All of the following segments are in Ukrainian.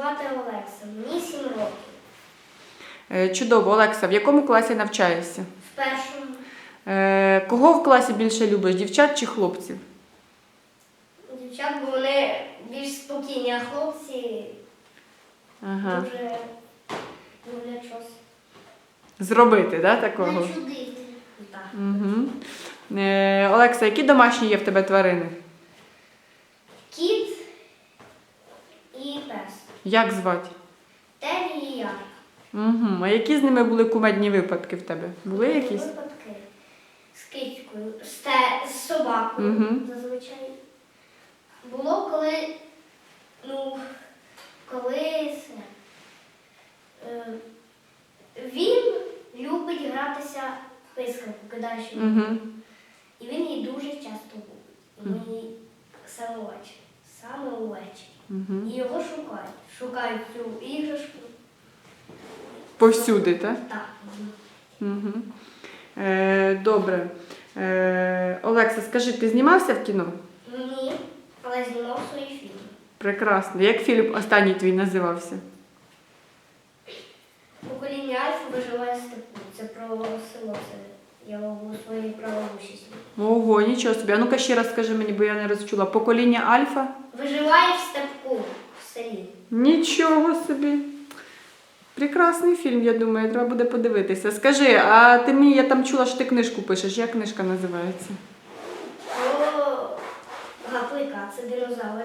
звати Олекса, мені 7 років. Е, Чудово, Олекса, в якому класі навчаєшся? В першому Е, Кого в класі більше любиш, дівчат чи хлопців? дівчат, бо вони більш спокійні, а хлопці Ага. дуже люблять щось. Зробити, да, такого? Начудити. Так. Угу. Е, Олекса, які домашні є в тебе тварини? Кіт і пес. Як звати? Тері і я. Угу. А які з ними були кумедні випадки в тебе? Були якісь? Випадки з кицькою, з, те, з собакою Мгм. зазвичай. Було коли, ну, коли це, е, він любить гратися писком, кидаючи. Угу. І він її дуже часто губить. І ми її ввечері. Саме увечері. Угу. І його шукають. Шукають цю іграшку. Повсюди, так? Так. Угу. Е, добре. Е, Олекса, скажи, ти знімався в кіно? Ні, але знімав свої фільми. Прекрасно. Як фільм останній твій називався? Покоління Альфа виживає в степу. Це про село. Це я у своїй правобуші. Ого, нічого собі. А ну-ка ще раз скажи мені, бо я не розчула. Покоління Альфа? Виживає в степку в селі. Нічого собі. Прекрасний фільм, я думаю, треба буде подивитися. Скажи, а ти мені, я там чула, що ти книжку пишеш. Як книжка називається? Про гаплика. Це динозавр,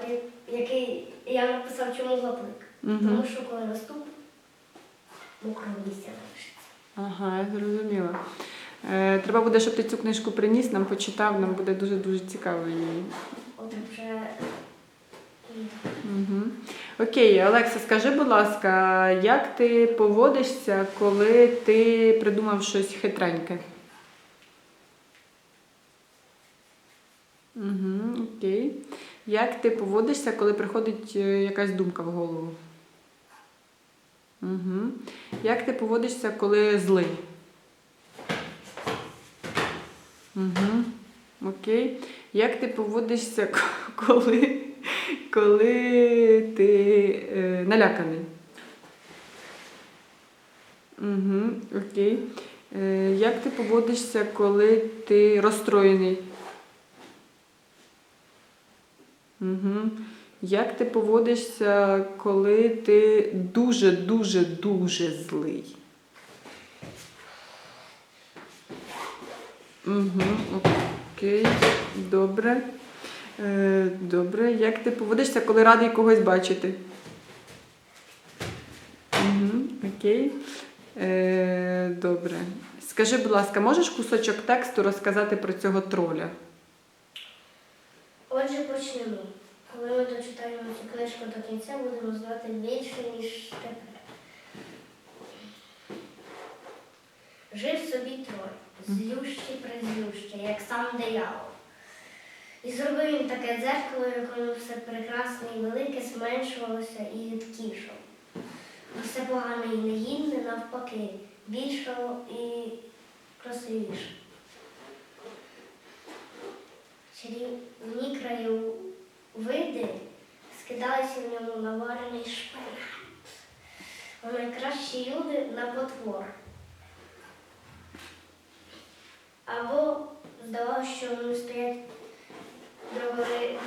який я написав, чому гаплик. Мгм. Тому що коли наступ, мокро листя залишиться. Ага, я зрозуміла. Е, треба буде, щоб ти цю книжку приніс, нам почитав, нам буде дуже-дуже цікаво її. Угу. Окей, Олекса, скажи, будь ласка, як ти поводишся, коли ти придумав щось хитреньке? Угу, окей. Як ти поводишся, коли приходить е, якась думка в голову? Угу. Як ти поводишся, коли злий? Угу. Окей. Як ти поводишся, коли, коли ти е, наляканий? Угу, окей. Е, як ти поводишся, коли ти розстроєний? Угу. Як ти поводишся, коли ти дуже-дуже дуже злий? Угу, окей, добре. Е, добре. Як ти поводишся, коли радий когось бачити? Угу, окей. Е, добре. Скажи, будь ласка, можеш кусочок тексту розказати про цього троля? Отже, почнемо. Коли ми дочитаємо цю книжку до кінця, будемо знати більше, ніж тепер. Жив собі троль, злющий призлющий, як сам диявол. І зробив він таке дзеркало, якому все прекрасне і велике зменшувалося і рідкішало. А все погане і негідне навпаки, більшало і красивіше. Чарівні краєвиди скидалися в ньому на варений шпинат. А найкращі люди на потвор. Здавалося, що вони стоять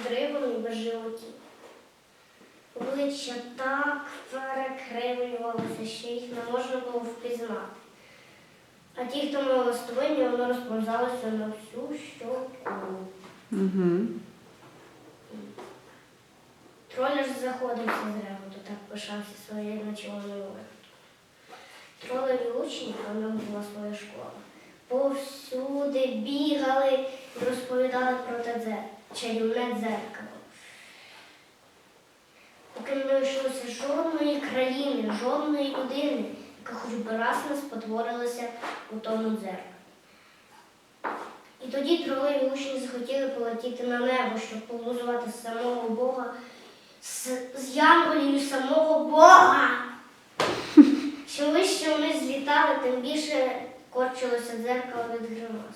древом і без животів. Обличчя так перекривлювалося, що їх не можна було впізнати. А ті, хто мав листовиння, воно розповзалося на всю щоку. Угу. Троль аж заходився з реготу, так пишався своєю ночовною вигадкою. Тролеві учні, а в ньому була своя школа, повсюди бігали і розповідали про те чарівне дзеркало. Поки не знайшлося жодної країни, жодної людини, яка хоч би раз не спотворилася у тому дзеркалі. І тоді тролеві учні захотіли полетіти на небо, щоб полузувати самого Бога з, з янголів самого Бога. Чим вище вони злітали, тим більше корчилося дзеркало від гримас.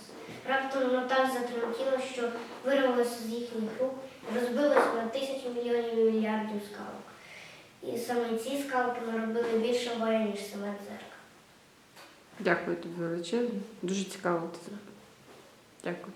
Раптом воно так затремтіло, що вирвалося з їхніх рук і розбилося на тисячі мільйонів і мільярдів скалок. І саме ці скалки наробили більше бою, ніж саме дзеркало. Дякую тобі величезно. Дуже цікаво це. Дякую.